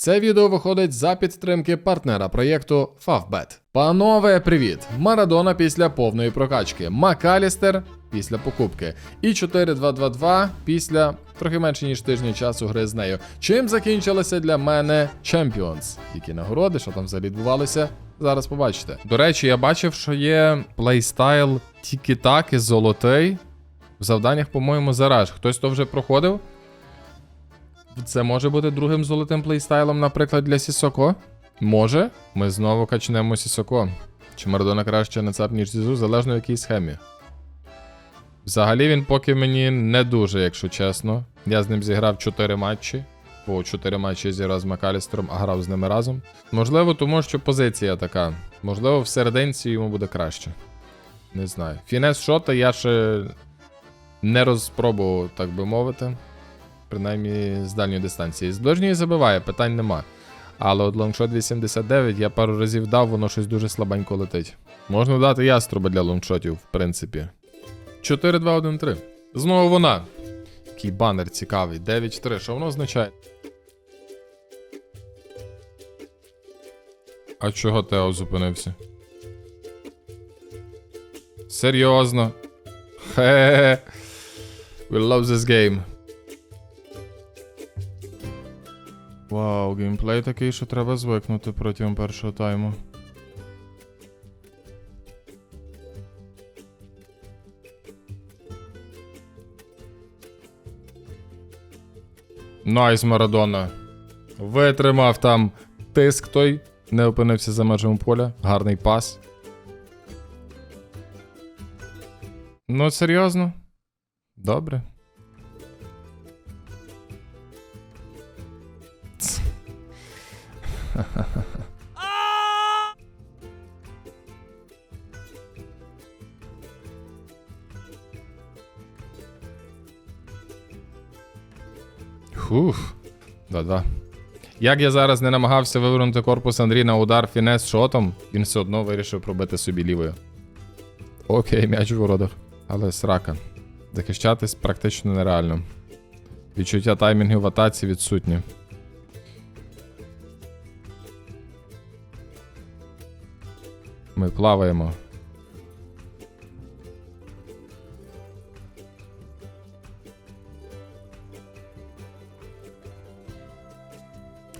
Це відео виходить за підтримки партнера проєкту Favbet. Панове, привіт! Марадона після повної прокачки, Макалістер після покупки і 4-2-2-2 після трохи менше ніж тижня часу гри з нею. Чим закінчилися для мене Champions? Які нагороди, що там взагалі відбувалося? Зараз побачите. До речі, я бачив, що є плейстайл тільки-таки золотий. В завданнях, по-моєму, зараж. Хтось то вже проходив? Це може бути другим золотим плейстайлом, наприклад, для Сісоко? Може. Ми знову качнемо Сісоко. Чи Марадона краще на цап, ніж Зізу, залежно в якій схемі. Взагалі він поки мені не дуже, якщо чесно. Я з ним зіграв 4 матчі. По 4 матчі зіграв з Макалістером, а грав з ними разом. Можливо, тому що позиція така. Можливо, в серединці йому буде краще. Не знаю. Фінес шота я ще не розпробував, так би мовити. Принаймні з дальньої дистанції. З ближньої забиває, питань нема. Але от лонгшот 89 я пару разів дав, воно щось дуже слабенько летить. Можна дати яструба для лонгшотів, в принципі. 4-2-1-3. Знову вона. Який банер цікавий. 9-3. Що воно означає? А чого Тео зупинився? Серйозно. Хе. We love this game. Вау, геймплей такий, що треба звикнути протягом першого тайму. Найс, Марадона. Витримав там тиск той, не опинився за межами поля. Гарний пас. Ну, серйозно? Добре. Як я зараз не намагався вивернути корпус Андрій на удар фінес шотом, він все одно вирішив пробити собі лівою. Окей, м'яч у воротах. Але срака. Захищатись практично нереально. Відчуття таймінгів в атаці відсутні. Ми плаваємо.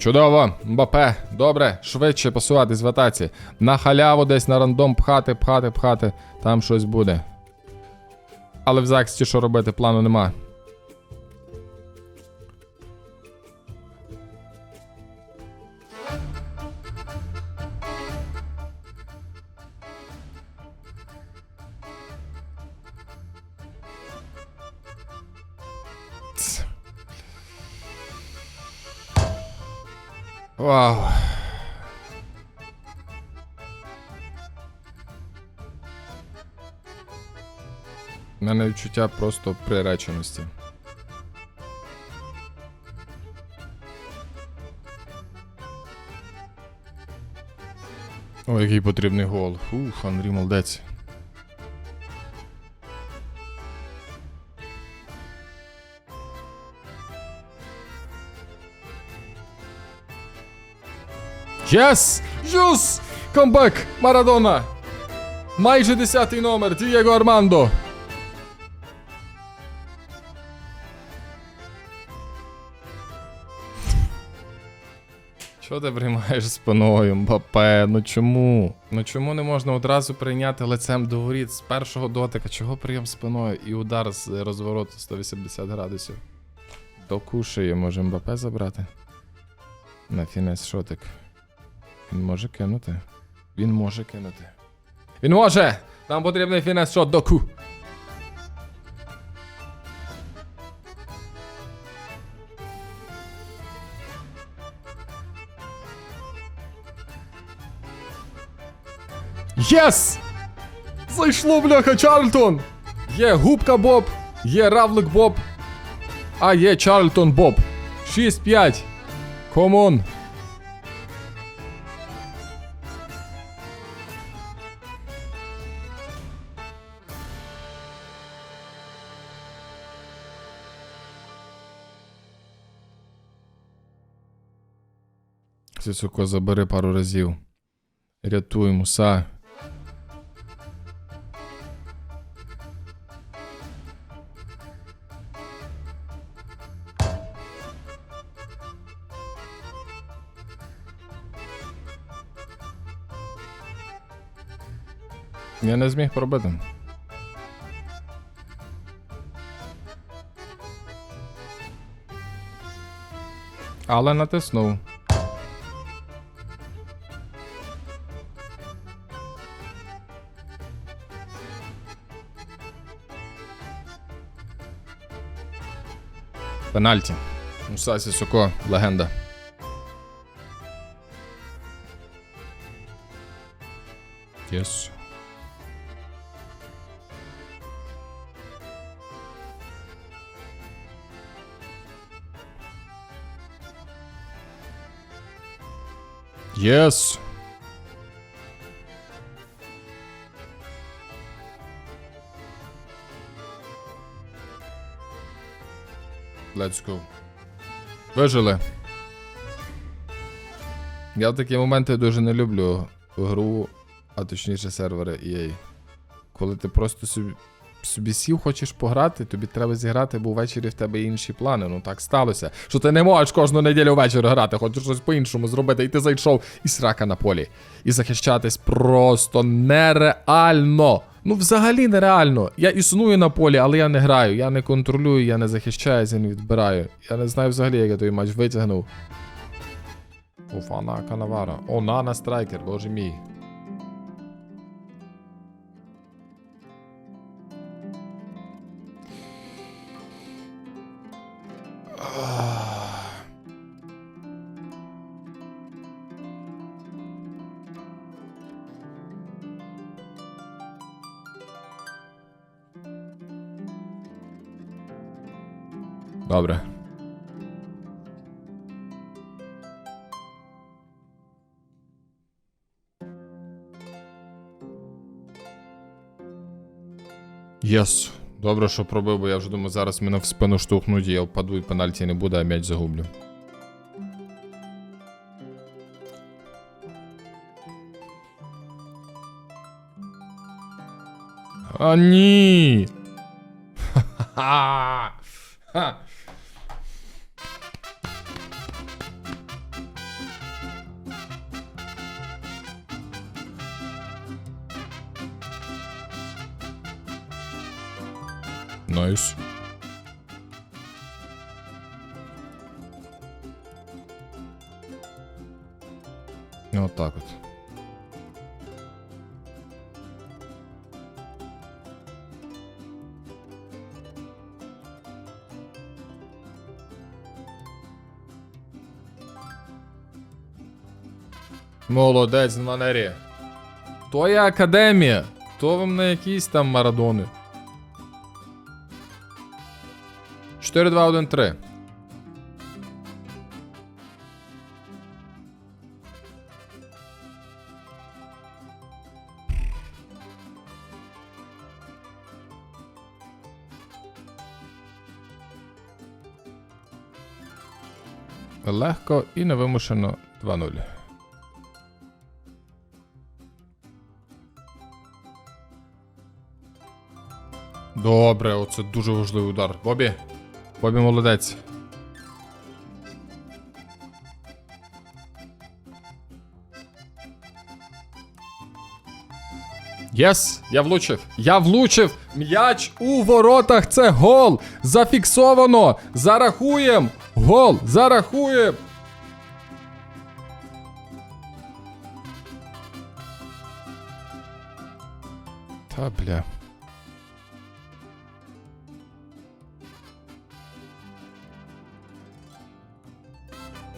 Чудово, Мбапе, добре, швидше посуватись в атаці. На халяву десь на рандом пхати, пхати, пхати. Там щось буде. Але в захисті що робити, плану нема. Вау. У мене відчуття просто приреченості. Ой, який потрібний гол. Ух, Андрій молодець. Єс! Юс! Камбек! Марадона! Майже 10 номер, Дієго Армандо! Що ти приймаєш спиною, Мбапе? Ну чому? Ну чому не можна одразу прийняти лицем до воріт з першого дотика? Чого прийом спиною і удар з розвороту 180 градусів? Докушає, може Мбапе забрати? На фінес шотик. Він може кинути. Він може кинути. Він може! Нам потрібний фінес шот доку. Єс! Зайшло, бляха, Чарльтон! Є губка Боб, є равлик Боб, а є Чарльтон Боб. 6-5. Комон. Сісуко, забери пару разів. Рятуй муса. Я не зміг пробити. Але натиснув. Пенальті. Муса Сісуко, легенда. Єс. Єс. Let's go. Вижили. Я такі моменти дуже не люблю гру, а точніше сервери EA. Коли ти просто собі, собі сів, хочеш пограти, тобі треба зіграти, бо ввечері в тебе інші плани. Ну так сталося. Що ти не можеш кожну неділю ввечері грати, хочеш щось по-іншому зробити, і ти зайшов і срака на полі. І захищатись просто нереально. Ну, взагалі нереально. Я існую на полі, але я не граю, я не контролюю, я не захищаюся, не відбираю. Я не знаю взагалі, як я той матч витягнув. Уфана Канавара. О, Нана Страйкер, боже мій. Добре. Єс. Добре, що пробив, бо я вже думаю, зараз мене в спину штовхнуть, і я впаду і пенальті не буде, а м'яч загублю. А ні. Ха-ха-ха. Найс. Ну, от так от. Молодець на манері. То є академія. То вам не якісь там марадони. 4, 2, 1, 3. Легко і невимушено 2-0. Добре, оце дуже важливий удар. Бобі. Бобі молодець. Єс, я влучив. Я влучив. М'яч у воротах. Це гол. Зафіксовано. Зарахуєм. Гол. Зарахуєм. Та бля.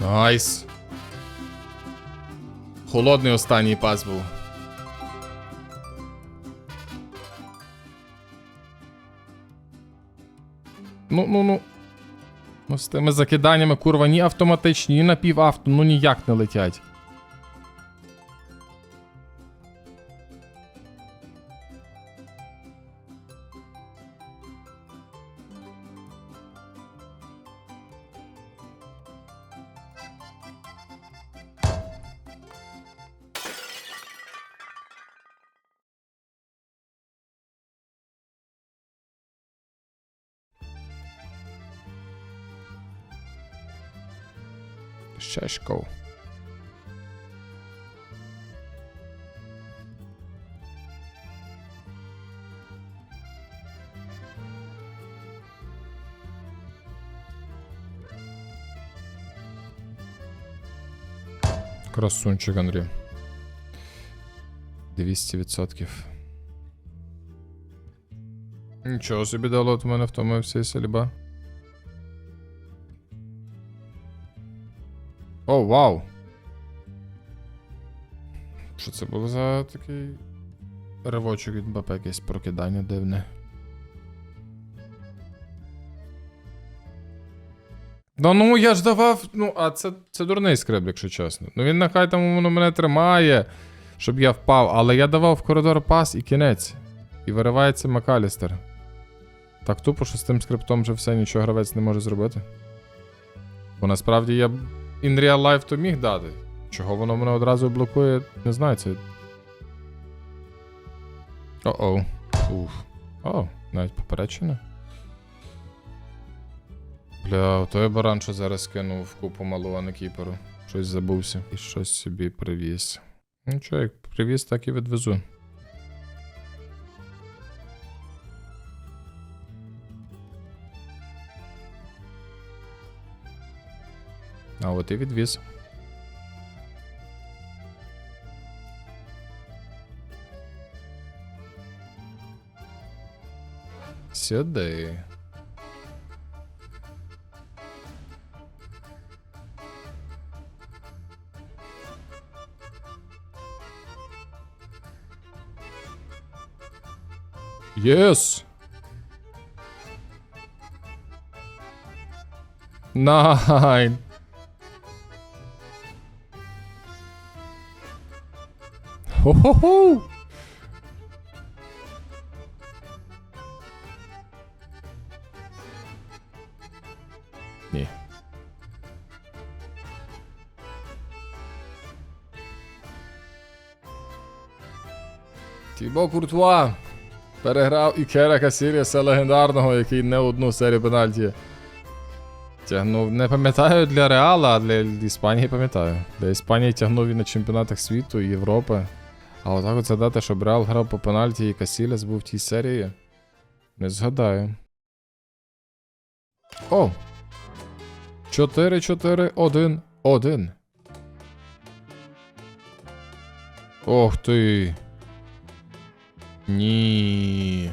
Найс. Холодний останній пас був. Ну, ну, ну. Ну, з тими закиданнями, курва, ні автоматичні, ні напівавто, ну ніяк не летять. Шешков. Красунчик, Андрій. 200%. Нічого собі дало от мене втомився і сельба. О, вау! Що це було за такий ривочок від БП, якесь прокидання дивне. Да ну я ж давав. Ну, а це, це дурний скреб, якщо чесно. Ну він нехай там воно мене тримає, щоб я впав, але я давав в коридор пас і кінець. І виривається Макалістер. Так тупо, що з тим скриптом вже все нічого гравець не може зробити. Бо насправді я in real life то міг дати. Чого воно мене одразу блокує, не знаю, це. О-оу. Уф. О, навіть поперечення. Бля, той баран, що зараз кинув в купу малу, а не кіперу. Щось забувся. І щось собі привіз. Ну чо, як привіз, так і відвезу. А от і відвіз. Сюди. Єс! Найн! Хо-хо-хо! Ні. Тібо Куртуа переграв Ікера Касіріса легендарного, який не одну серію пенальті тягнув. Не пам'ятаю для Реала, а для Іспанії пам'ятаю. Для Іспанії тягнув він на чемпіонатах світу і Європи. А отак от згадати, щоб Реал грав по пенальті і Касіляс був в тій серії. Не згадаю. О! 4-4-1-1. Ох ти. Ні.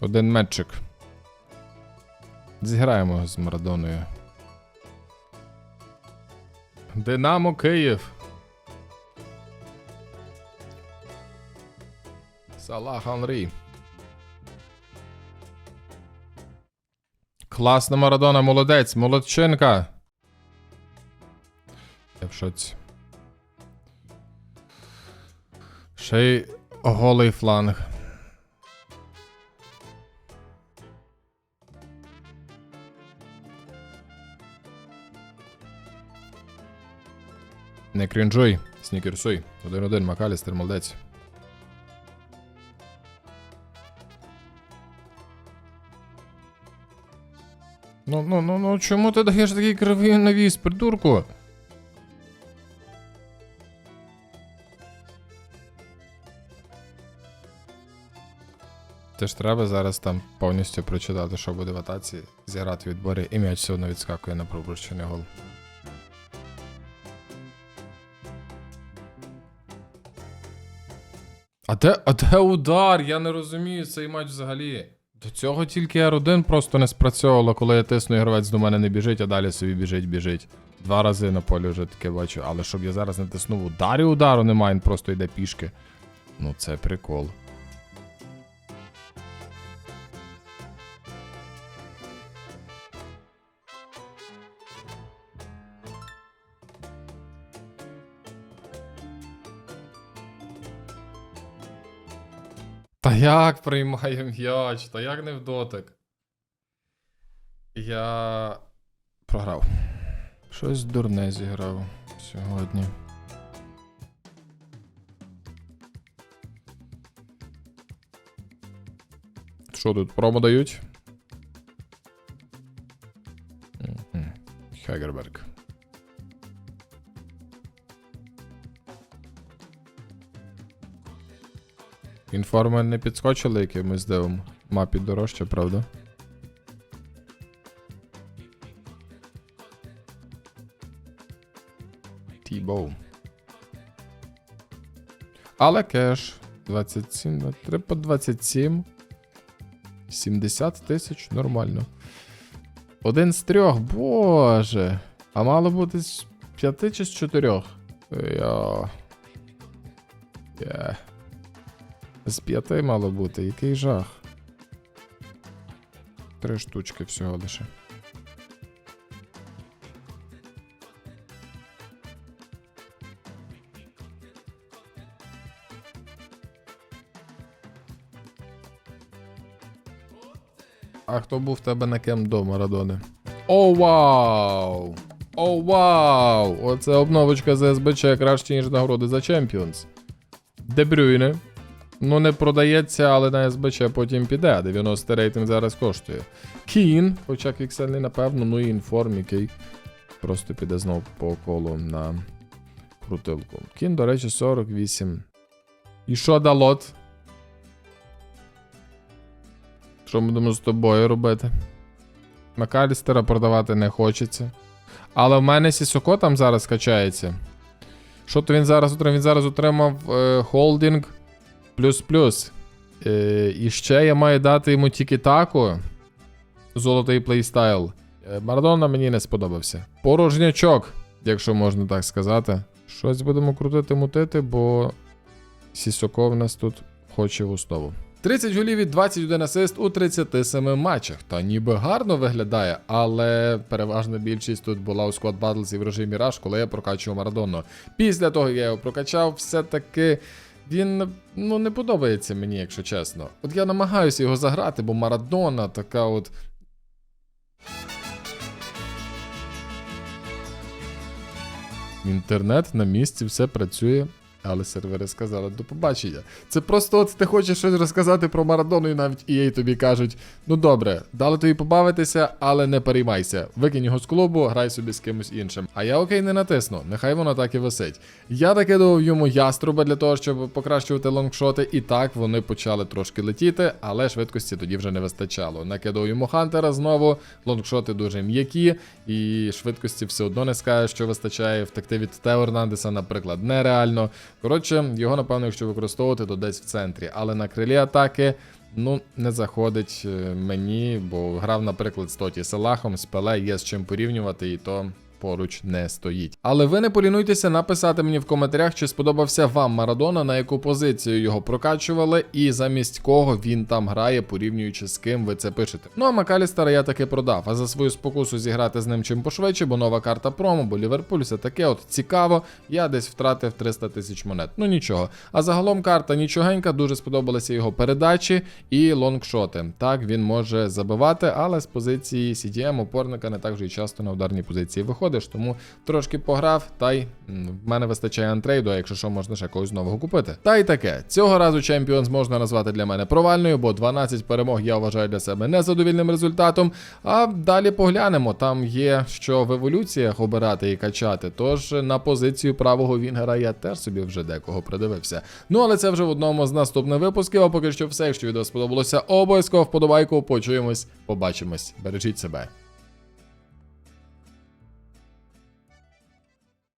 Один метчик. Зіграємо з Марадоною. Динамо Київ. Салах Анрі. Класна Марадона, молодець, молодчинка. Я в шоці. Ще й голий фланг. Не крінжуй, снікерсуй. Один-один, Макалістер, молодець. Ну, ну, ну, ну, чому ти даєш такий кривий навіс, придурку? Ти ж треба зараз там повністю прочитати, що буде в атаці, зіграти відбори, і м'яч все одно відскакує на пропущений гол. А де, а де удар? Я не розумію цей матч взагалі. До цього тільки R1 просто не спрацьовувало, коли я тисну і гравець до мене не біжить, а далі собі біжить, біжить. Два рази на полі вже таке бачу, але щоб я зараз не тиснув ударі удару немає, він просто йде пішки. Ну це прикол. Як приймає м'яч? Та як не в дотик? Я програв. Щось дурне зіграв сьогодні. Що тут промо дають? Хагерберг. Інформи не підскочили якимось дивом. Мапі дорожче, правда? Тібоу. Але кеш. 27, 23 по 27. 70 тисяч, нормально. Один з трьох, боже. А мало бути з п'яти чи з чотирьох? Я. Я. З п'яти мало бути, який жах. Три штучки всього лише. А хто був в тебе на кем до Марадони? О, вау! О, вау! Оце обновочка з СБЧ краще, ніж нагороди за Champions. Дебрюйне. Ну, не продається, але на СБЧ потім піде. 90 рейтинг зараз коштує. Кін, хоча квіксельний, напевно, ну і інформ, який просто піде знов по колу на крутилку. Кін, до речі, 48. І що далот? Що будемо з тобою робити? Макалістера продавати не хочеться. Але в мене Сісоко там зараз качається. Що то він зараз отримав? Він зараз отримав е, холдинг плюс-плюс. Е, і ще я маю дати йому тільки таку. Золотий плейстайл. Е, мені не сподобався. Порожнячок, якщо можна так сказати. Щось будемо крутити мутити, бо Сісоко в нас тут хоче в основу. 30 голів і 21 асист у 37 матчах. Та ніби гарно виглядає, але переважна більшість тут була у Squad Battles в режимі Rush, коли я прокачував Марадону. Після того, як я його прокачав, все-таки він ну, не подобається мені, якщо чесно. От я намагаюся його заграти, бо Марадона така от. Інтернет на місці, все працює. Але сервери сказали до побачення. Це просто от ти хочеш щось розказати про Марадону, і навіть EA тобі кажуть: ну добре, дали тобі побавитися, але не переймайся. Викинь його з клубу, грай собі з кимось іншим. А я окей не натисну, нехай воно так і висить. Я накидував йому яструба для того, щоб покращувати лонгшоти, і так вони почали трошки летіти, але швидкості тоді вже не вистачало. Накидав йому Хантера знову, лонгшоти дуже м'які, і швидкості все одно не скаже, що вистачає. Втекти від Тео Ернандеса, наприклад, нереально. Коротше, його, напевно, якщо використовувати, то десь в центрі. Але на крилі атаки, ну, не заходить е, мені, бо грав, наприклад, з Тоті Селахом, з Пеле, є з чим порівнювати, і то. Поруч не стоїть. Але ви не полінуйтеся написати мені в коментарях, чи сподобався вам Марадона, на яку позицію його прокачували, і замість кого він там грає, порівнюючи з ким ви це пишете. Ну а Макалістера я таки продав. А за свою спокусу зіграти з ним чим пошвидше, бо нова карта промо, бо Ліверпуль все таке, от цікаво. Я десь втратив 300 тисяч монет. Ну нічого. А загалом карта нічогенька, дуже сподобалися його передачі і лонгшоти. Так він може забивати, але з позиції CDM опорника не так вже й часто на ударній позиції виходиш, тому трошки пограв, та й в мене вистачає антрейду, а якщо що, можна ще когось нового купити. Та й таке. Цього разу Champions можна назвати для мене провальною, бо 12 перемог я вважаю для себе незадовільним результатом. А далі поглянемо. Там є що в еволюціях обирати і качати. Тож на позицію правого Вінгера я теж собі вже декого придивився. Ну але це вже в одному з наступних випусків. А поки що все. Якщо відео сподобалося, обов'язково вподобайку. Почуємось, побачимось. Бережіть себе.